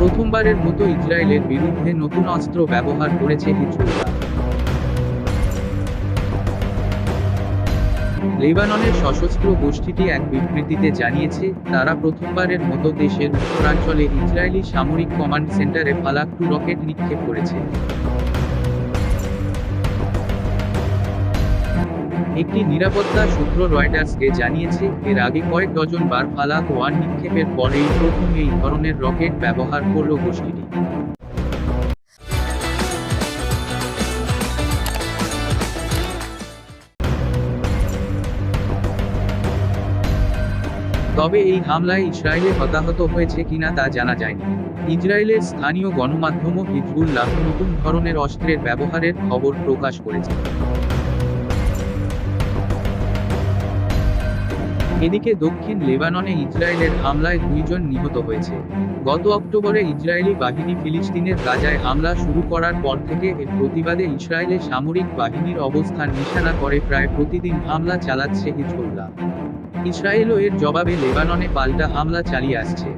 প্রথমবারের মতো ইসরায়েলের বিরুদ্ধে নতুন অস্ত্র ব্যবহার করেছে হিজবুল্লাহ লেবাননের সশস্ত্র গোষ্ঠীটি এক বিবৃতিতে জানিয়েছে, তারা প্রথমবারের মতো দেশের উত্তরাঞ্চলে ইসরায়েলি সামরিক কমান্ড সেন্টারে ফালাক টু রকেট নিক্ষেপ করেছে। একটি নিরাপত্তা সূত্র রয়টার্সকে জানিয়েছে, এর আগে কয়েক ডজন বার ফালাক ওয়ান নিক্ষেপের পরেই প্রথম এই ধরনের রকেট ব্যবহার করল গোষ্ঠীটি। তবে এই হামলায় ইসরায়েলে হতাহত হয়েছে কিনা তা জানা যায়নি। ইসরায়েলের স্থানীয় গণমাধ্যমও হিজবুল্লাহ নতুন ধরনের অস্ত্রের ব্যবহারের খবর প্রকাশ করেছে। এদিকে দক্ষিণ লেবাননে ইসরায়েলের হামলায় দুইজন নিহত হয়েছে। গত অক্টোবরে ইসরায়েলি বাহিনী ফিলিস্তিনের গাজায় হামলা শুরু করার পর থেকে এর প্রতিবাদে ইসরায়েলে সামরিক বাহিনীর অবস্থান নিশানা করে প্রায় প্রতিদিন হামলা চালাচ্ছে হিজবুল্লাহ। ইসরায়েলও এর জবাবে লেবাননে পাল্টা হামলা চালিয়ে আসছে।